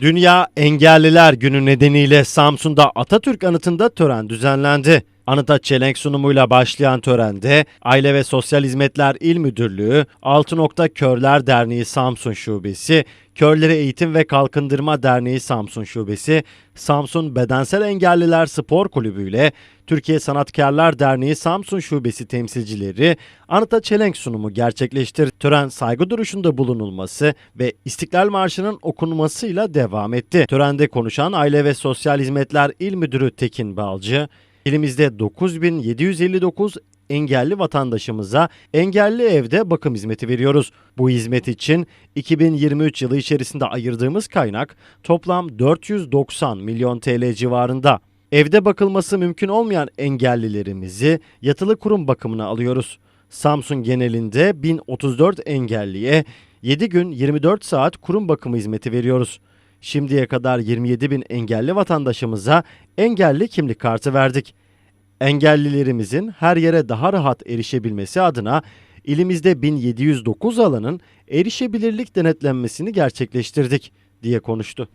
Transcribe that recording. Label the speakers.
Speaker 1: Dünya Engelliler Günü nedeniyle Samsun'da Atatürk Anıtı'nda tören düzenlendi. Anıta çelenk sunumuyla başlayan törende Aile ve Sosyal Hizmetler İl Müdürlüğü, Altı Nokta Körler Derneği Samsun Şubesi, Körleri Eğitim ve Kalkındırma Derneği Samsun Şubesi, Samsun Bedensel Engelliler Spor Kulübü ile Türkiye Sanatkarlar Derneği Samsun Şubesi temsilcileri Anıta çelenk sunumu gerçekleştirdi. Tören saygı duruşunda bulunulması ve İstiklal Marşı'nın okunmasıyla devam etti. Törende konuşan Aile ve Sosyal Hizmetler İl Müdürü Tekin Balcı, İlimizde 9759 engelli vatandaşımıza engelli evde bakım hizmeti veriyoruz. Bu hizmet için 2023 yılı içerisinde ayırdığımız kaynak toplam 490 milyon TL civarında. Evde bakılması mümkün olmayan engellilerimizi yatılı kurum bakımına alıyoruz. Samsun genelinde 1034 engelliye 7 gün 24 saat kurum bakımı hizmeti veriyoruz. Şimdiye kadar 27 bin engelli vatandaşımıza engelli kimlik kartı verdik. Engellilerimizin her yere daha rahat erişebilmesi adına ilimizde 1709 alanın erişebilirlik denetlenmesini gerçekleştirdik diye konuştu.